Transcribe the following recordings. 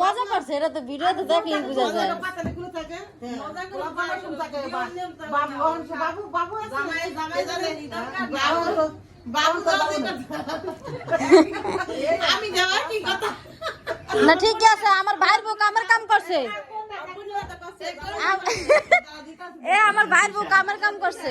মজা করছে এটা তো ভিডিওতে দেখলেই বোঝা যায় তো না ঠিক আছে আমার ভাইয়ের বউ কামের কাম করছে। এ আমার ভাইয়ের বউ কামের কাম করছে।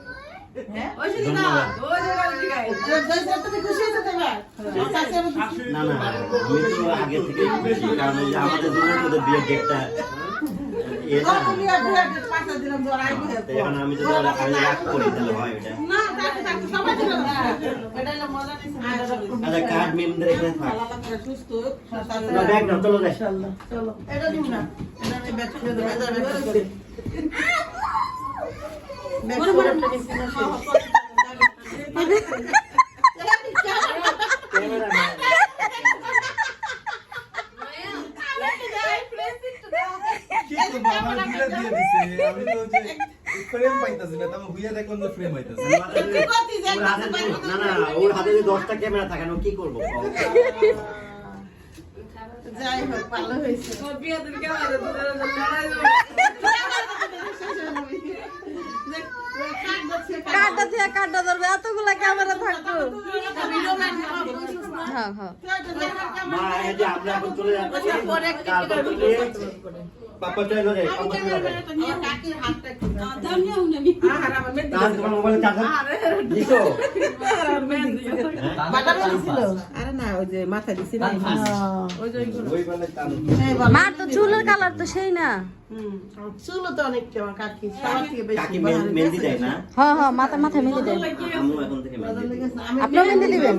না না আমি তো আগে থেকে খুশি কারণ আমাদের দুজনের মধ্যে বিয়ের ডেটটা না। জড়াই তো আমি আমি রাগ করি তাহলে হয় না। এটা আচ্ছা কার্ড মেমদের এখানে থাক সুস্থ না। ব্যাগ নাও চলো চলো এটা দিন না। এটা ব্যাগ করে দেবো না তো পাইতাছি না, তারপর হুইয়া দেখলাম যে হইতাছে। ওর হাতে না না ওর হাতে যদি দশটা ক্যামেরা থাকে না কি করব যাই হোক ভালো হয়েছে কাটটা থেকে কাটটা ধরবে এতগুলা ক্যামেরা থাকতো। হ্যাঁ হ্যাঁ। মা এই যে আমরা এখন চলে যাচ্ছি তারপর থেকে পাপা চলে যাই পাপা চলে যাই তাহলে তোমার মোবাইলে চার্জার দিছো? আরে না ওই যে মাথা ওই যে ওই। মার তো চুলের কালার তো সেই না। চুলো তো অনেকটা আমার কাকি সবার থেকে বেশি মেহেন্দি দেয় না? হ্যাঁ হ্যাঁ মাথা দেয়। এখন থেকে আপনিও দিবেন?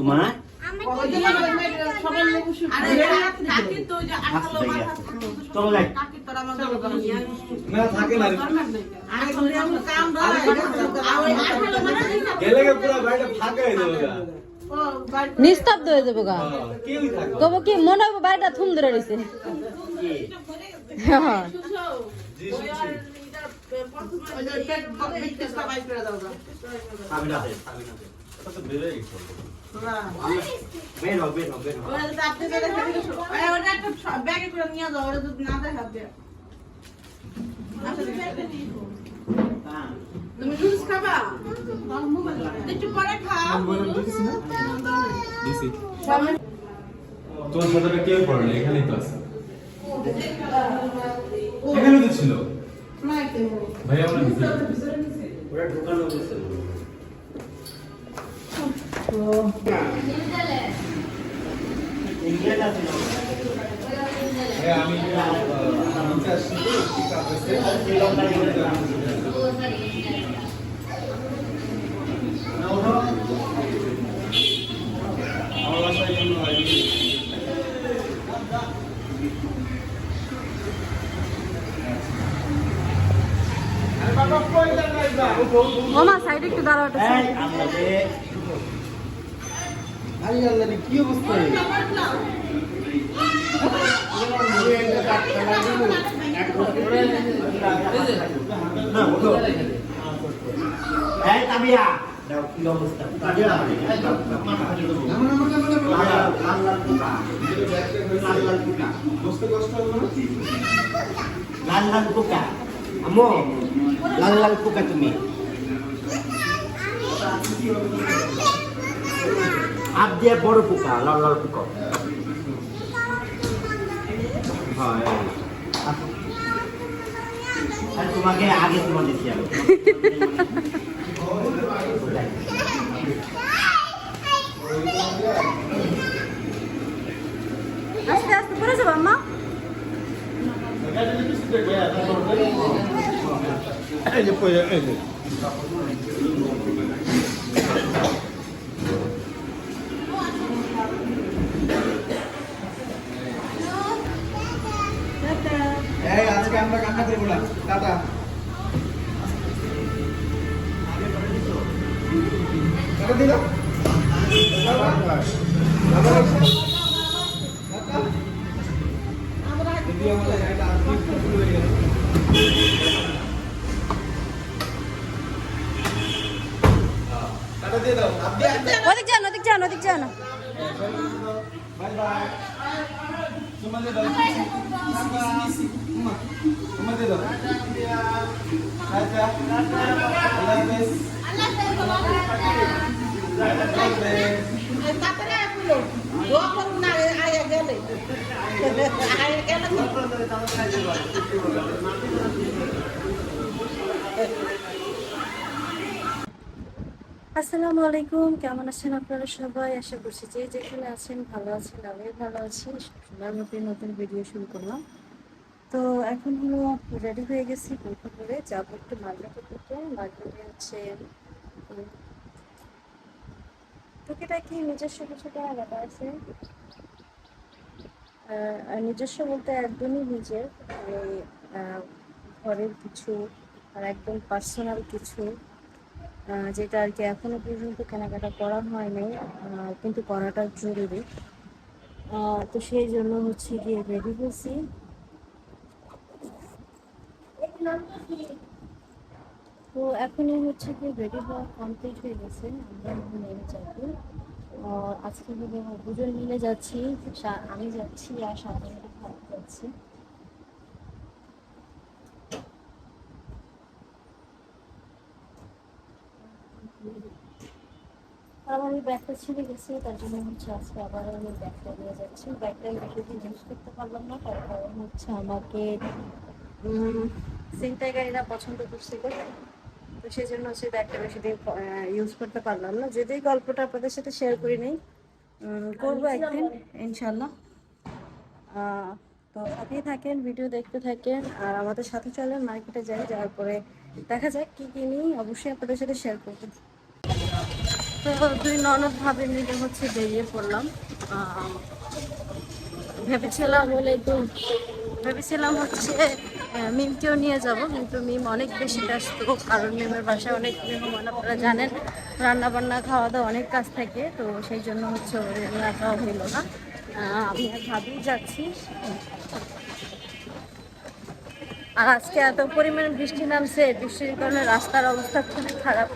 মা? নিস্তব্ধ হয়ে যাব গা। কব কি, মনে হবে বাড়িটা থুম ধরে রয়েছে? হ্যাঁ। চাবি না চাবি না তুমি জুস খাবা একটু পরে খাও তোমার সাথে কেউ পড়ে এখানেই তো আছে। এখানে তো ছিল। ভাই আমরা ওরা ঢুকানো তো। ওমা সাইডে একটু দাঁড়াও দাও, মাথা দিয়ে দেবো। লাল লাল- লাল লাল পোকা। লাল লাল পোকা। বসতে কষ্ট হলো না? লাল লাল পোকা। আম্মু, লাল লাল পোকা তুমি হাত দিয়ে বড় পোকা লাল লাল পোকা। হয়। আর তোমাকে আগে তোমার দিচ্ছি আমি আস্তে আস্তে পড়ে যাব আম্মা। এই যে এই যে। ওদিক যান ওদিক যান ওদিক যান। বাই আসসালামু আলাইকুম, কেমন আছেন আপনারা সবাই? আশা করছি যে যেখানে আছেন ভালো আছেন আমি ভালো আছি। সবার মধ্যে নতুন ভিডিও শুরু করলাম। তো এখন হলো রেডি হয়ে গেছি পরীক্ষা করে যাব একটু মার্কেটে মার্কেটে হচ্ছে উম, টুকিটাকি নিজস্ব কিছু কেনাকাটা আছে? নিজস্ব বলতে একদমই নিজের। মানে ঘরের কিছু আর একদম পার্সোনাল কিছু যেটা আর কি এখনও পর্যন্ত কেনাকাটা করা হয়নি কিন্তু করাটা জরুরি। তো সেই জন্য হচ্ছে গিয়ে রেডি হয়েছি। তো এখনই হচ্ছে কি রেডি হওয়া কমপ্লিট হয়ে গেছে, আমরা এখন নেমে যাব। আজকে হলো দুজন মিলে যাচ্ছি আমি যাচ্ছি আর ভাই যাচ্ছি। আমার ওই ব্যাগটা ছিঁড়ে গেছে, তার জন্য হচ্ছে আজকে আবার আমি ব্যাগটা নিয়ে যাচ্ছি। ব্যাগটা আমি বেশি দিন ইউজ করতে পারলাম না, তার কারণ হচ্ছে আমাকে চিন্তায় গাড়িরা পছন্দ করছে। বলে তো সেই জন্য হচ্ছে ব্যাগটা বেশি দিন ইউজ করতে পারলাম না। যদি গল্পটা আপনাদের সাথে শেয়ার করি নেই করব একদিন ইনশাল্লাহ। তো সাথেই থাকেন ভিডিও দেখতে থাকেন আর আমাদের সাথে চলেন মার্কেটে যাই যাওয়ার পরে দেখা যাক কি কিনি অবশ্যই আপনাদের সাথে শেয়ার করব। তো দুই ননদ ভাবে মিলে হচ্ছে বেরিয়ে পড়লাম। ভেবেছিলাম বলে তো ভেবেছিলাম হচ্ছে মিমকেও নিয়ে যাব, কিন্তু মিম অনেক বেশি ব্যস্ত, কারণ মিমের বাসায় অনেক মেহমান আপনারা জানেন রান্না বান্না খাওয়া দাওয়া অনেক কাজ থাকে, তো সেই জন্য হচ্ছে নিয়ে যাওয়া হইল না। আমি আর ভাবিই যাচ্ছি। আর আজকে এত পরিমাণে বৃষ্টি নামছে, বৃষ্টির কারণে রাস্তার অবস্থা খুবই খারাপ।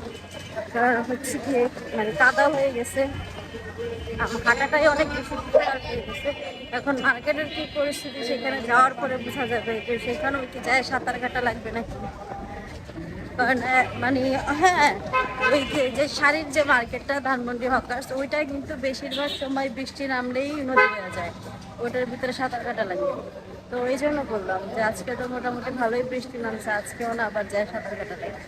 কারণ হচ্ছে কি মানে কাদা হয়ে গেছে। হাঁটাটাই অনেক বেশি এখন মার্কেটের কি পরিস্থিতি সেখানে যাওয়ার পরে বোঝা যাবে যে সেখানেও কি যায়, সাঁতার কাটা লাগবে নাকি? কারণ মানে হ্যাঁ ওই যে শাড়ির যে মার্কেটটা, ধানমন্ডি হকার্স ওইটা কিন্তু বেশিরভাগ সময় বৃষ্টি নামলেই নদী হয়ে যায়। ওটার ভিতরে সাঁতার কাটা লাগে। তো এই জন্য বললাম যে আজকে তো মোটামুটি ভালোই বৃষ্টি নামছে, আজকেও না, আবার যায় সাঁতার কাটা লাগে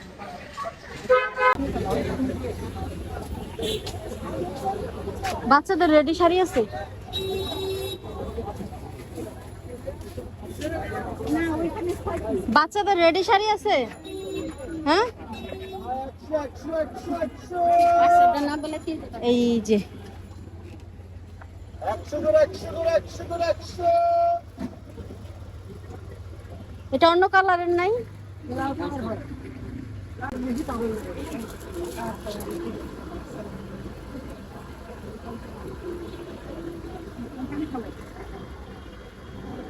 বাচ্চাদের রেডি শাড়ি আছে? বাচ্চাদের রেডি শাড়ি আছে? হ্যাঁ? এই যে। এটা অন্য কালারের নাই?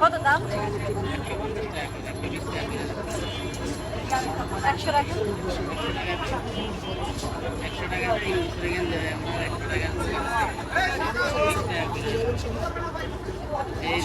কত দাম একশো টাকা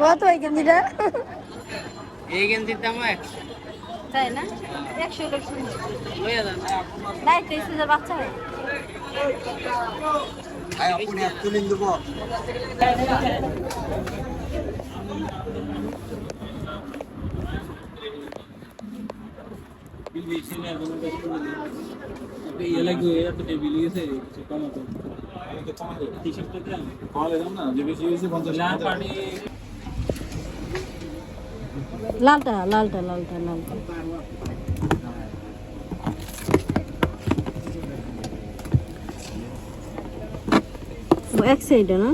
কত এই গেঞ্জিটা এই গেঞ্জির দামও একশো। তাই না? একশো যান নাই তেইশ হাজার বাচ্চা হয় লালটা লালটা লালটা লালটা। ও, এক সাইডে না?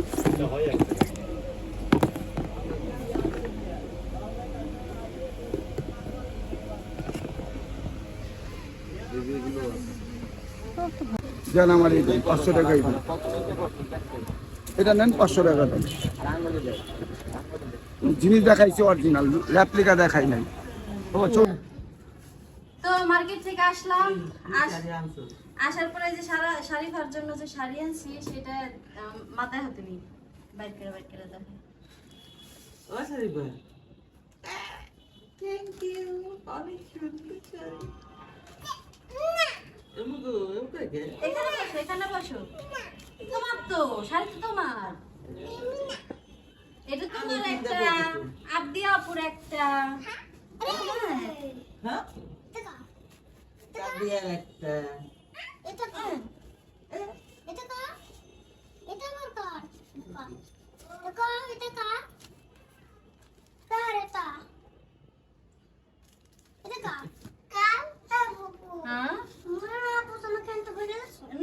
জান আমার এই দেন, পাঁচশো টাকা এই দেন। এটা নেন পাঁচশো টাকা দেন। জিনিস দেখাইছি অরিজিনাল রেপ্লিকা দেখাই নাই। তো মার্কেট থেকে আসলাম আসার পরে যে সারা শাড়ি খাওয়ার জন্য যে শাড়ি আনছি সেটা মাথায় হাতে নিই। বাইর করে বাইর করে দেখো। থ্যাংক ইউ অনেক সুন্দর শাড়ি। এখানে বসো এখানে বসো। তোমার তো শাড়ি তো তোমার। এটা তোমার একটা আবদিয়া আপুর একটা। হ্যাঁ? একটা। হ্যাঁ?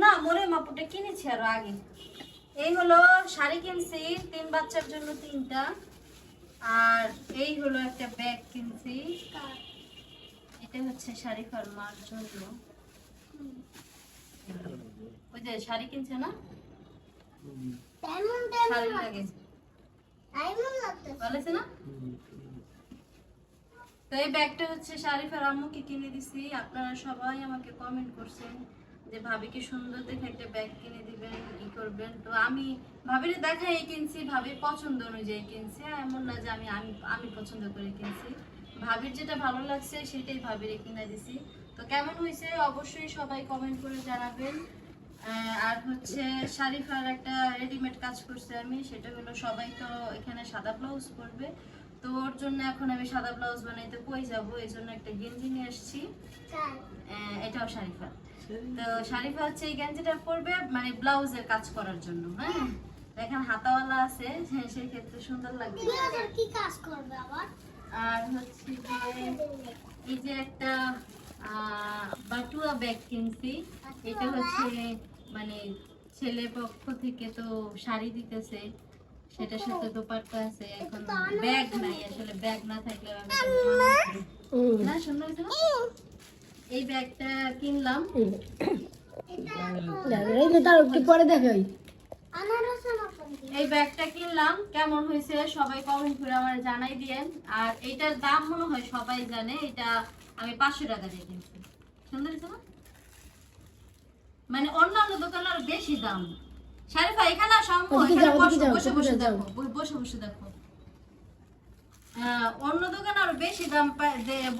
না মোরে মাপুটা কিনেছি আরও আগে। এই হলো শাড়ি কিনছি তিন বাচ্চার জন্য তিনটা। আর এই হলো একটা ব্যাগ কিনছি। এটা হচ্ছে শাড়ি ফার্মার জন্য। ওই যে শাড়ি কিনছে না? শাড়ি লাগে। ভালো না? তো এই ব্যাগটা হচ্ছে শারিফার আম্মুকে কিনে দিছি। আপনারা সবাই আমাকে কমেন্ট করছেন। যে ভাবি কি সুন্দর দেখে একটা ব্যাগ কিনে দিবেন ই করবেন? তো আমি ভাবির দেখাই কিনছি, ভাবির পছন্দ অনুযায়ী কিনছি। এমন না যে আমি আমি আমি পছন্দ করে কিনছি। ভাবির যেটা ভালো লাগছে সেটাই ভাবির কিনে দিছি। তো কেমন হয়েছে? অবশ্যই সবাই কমেন্ট করে জানাবেন। আর হচ্ছে শারিফার একটা রেডিমেড কাজ করছে আমি, সেটা হলো সবাই তো এখানে সাদা ব্লাউজ পরবে। তো ওর জন্য এখন আমি সাদা ব্লাউজ বানাইতে কই যাব? এই জন্য একটা গেঞ্জি নিয়ে আসছি। এটাও শারিফা। তো শারিফা হচ্ছে এই গেঞ্জিটা পরবে মানে ব্লাউজের কাজ করার জন্য হ্যাঁ? এখন হাতাওয়ালা আছে হ্যাঁ, সেই ক্ষেত্রে সুন্দর লাগবে। কি কাজ করবে আবার? আর হচ্ছে এই যে একটা বাটুয়া ব্যাগ কিনছি। এটা হচ্ছে মানে ছেলে পক্ষ থেকে তো শাড়ি দিতেছে। সেটার সাথে দোপাট্টা আছে এখন ব্যাগ নাই আসলে ব্যাগ না থাকলে না সুন্দর হয়েছে এই ব্যাগটা কিনলাম। পরে দেখাই এই ব্যাগটা কিনলাম কেমন হয়েছে সবাই কমেন্ট করে আমার জানাই দিয়েন। আর এইটার দাম মনে হয় সবাই জানে এটা আমি পাঁচশো টাকা দিয়ে কিনছি। সুন্দর মানে অন্যান্য দোকানের আরও বেশি দাম। শারিফা এখানে সম্ভব ওদিকে এখানে বসে বসে বসে দেখো বসে বসে দেখো। অন্য দোকানে আরও বেশি দাম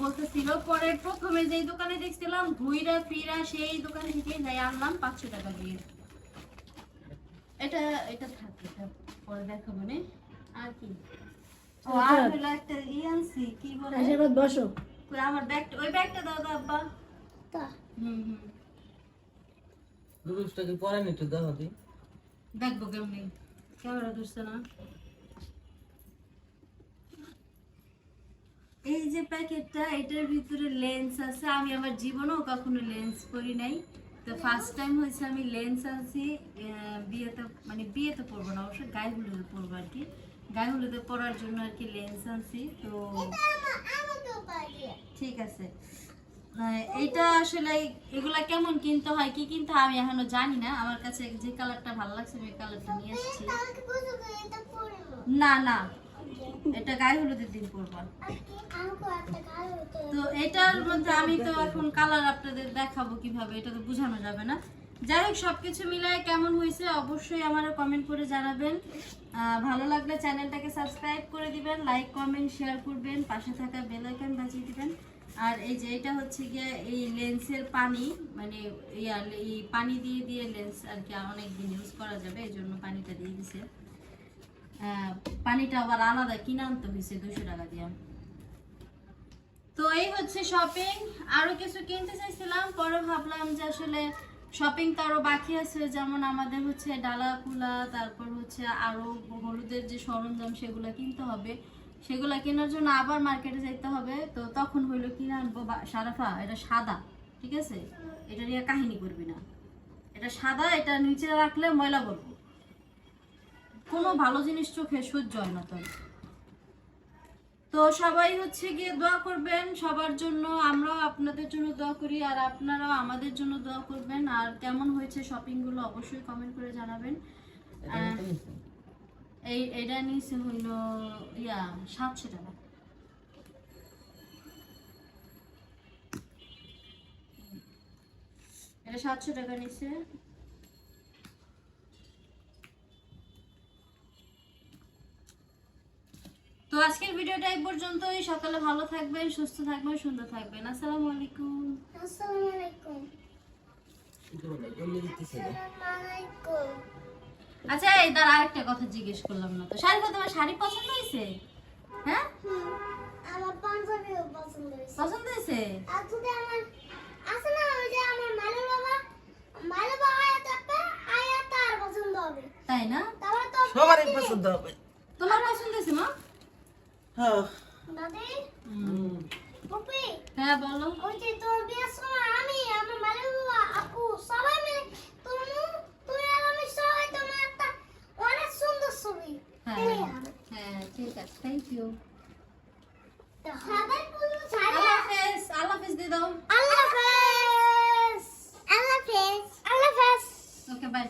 বলতেছিল। পরে প্রথমে যেই দোকানে দেখছিলাম ঘুইরা ফিরা সেই দোকান থেকে যাই আনলাম পাঁচশো টাকা দিয়ে। এটা এটা থাকে পরে দেখাবো নে। আর কি? ও আর হলো একটা ই আনছি কি বলে? আশীর্বাদ বসো। কই আমার ব্যাগটা ওই ব্যাগটা দাও দাও আব্বা। হুম হুম। লুজটা কি পরে নিতে দাও দি। দেখব কেমনি ক্যামেরা ধরছে না এই যে প্যাকেটটা এটার ভিতরে লেন্স আছে আমি আমার জীবনেও কখনো লেন্স পরি নাই তো ফার্স্ট টাইম হয়েছে আমি লেন্স আনছি বিয়েতে মানে বিয়েতে পরবো না অবশ্য গায়ে হলুদে পরবো আর কি গায়ে হলুদে পরার জন্য আর কি লেন্স আনছি তো ঠিক আছে এইটা আসলে এগুলা কেমন কিনতে হয়, কি কিনতে হয় আমি এখনও জানি না। আমার কাছে যে কালারটা ভালো লাগছে, আমি কালারটা নিয়ে এসেছি না না, এটা গায়ে হলুদের দিন পরবা। তো এটার মধ্যে আমি তো এখন কালার আপনাদের দেখাবো কীভাবে, এটা তো বোঝানো যাবে না। যাই হোক, সবকিছু মিলায় কেমন হয়েছে অবশ্যই আমার কমেন্ট করে জানাবেন। ভালো লাগলে চ্যানেলটাকে সাবস্ক্রাইব করে দিবেন লাইক কমেন্ট শেয়ার করবেন, পাশে থাকা বেল আইকন বাজিয়ে দিবেন। আর এই যে এটা হচ্ছে গিয়ে এই লেন্সের পানি মানে এই পানি দিয়ে দিয়ে লেন্স আর কি অনেক দিন ইউজ করা যাবে এই জন্য পানিটা দিয়ে দিছে। পানিটা আবার আলাদা কিনে আনতে হয়েছে দুশো টাকা দিয়ে। তো এই হচ্ছে শপিং আরও কিছু কিনতে চাইছিলাম, পরে ভাবলাম যে আসলে শপিং তো আরও বাকি আছে, যেমন আমাদের হচ্ছে ডালা কুলা তারপর হচ্ছে আরও হলুদের যে সরঞ্জাম, সেগুলো কিনতে হবে। সেগুলো কেনার জন্য আবার মার্কেটে যাইতে হবে। তো তখন হইল কিনে আনব বা- সারাফা এটা সাদা ঠিক আছে? এটা নিয়ে কাহিনী করবি না। এটা সাদা এটা নিচে রাখলে ময়লা করব কোনো ভালো জিনিস চোখে সহ্য হয় না তো। তো সবাই হচ্ছে গিয়ে দোয়া করবেন সবার জন্য আমরাও আপনাদের জন্য দোয়া করি আর আপনারাও আমাদের জন্য দোয়া করবেন। আর কেমন হয়েছে শপিংগুলো অবশ্যই কমেন্ট করে জানাবেন। এই এটা নিচে হইল ইয়া সাতশো টাকা। এটা সাতশো টাকা নিচে তো আজকের ভিডিওটা এই পর্যন্তই। সকালে ভালো থাকবেন সুস্থ থাকবেন সুন্দর থাকবেন। আসসালামু আলাইকুম। আচ্ছা এই আরেকটা কথা জিজ্ঞেস করলাম না তো। শাড়ি তোমার শাড়ি পছন্দ হয়েছে? হ্যাঁ? আমার পাঞ্জাবিও পছন্দ হয়েছে। পছন্দ হয়েছে? আর যদি আমার আছে না ওই যে আমার মালু বাবা আয়াত আপা আয়াত আর পছন্দ হবে। তাই না? তারপর তো সবারই পছন্দ হবে। তোমার পছন্দ হয়েছে মা? হ্যাঁ। দাদি? পপি? হ্যাঁ বলো। ওই যে তোর বিয়ের সময় আমি আমার মালু বাবা আপু সবাই মিলে তুমি তুমি আর আমি সবাই তোমার একটা অনেক সুন্দর ছবি। হ্যাঁ হ্যাঁ ঠিক আছে থ্যাংক ইউ সবাই ছাড়া আল্লাহ হাফেজ আল্লাহ হাফেজ দিয়ে দাও। আল্লাহ হাফেজ। আল্লাহ হাফেজ আল্লাহ হাফেজ ওকে বাই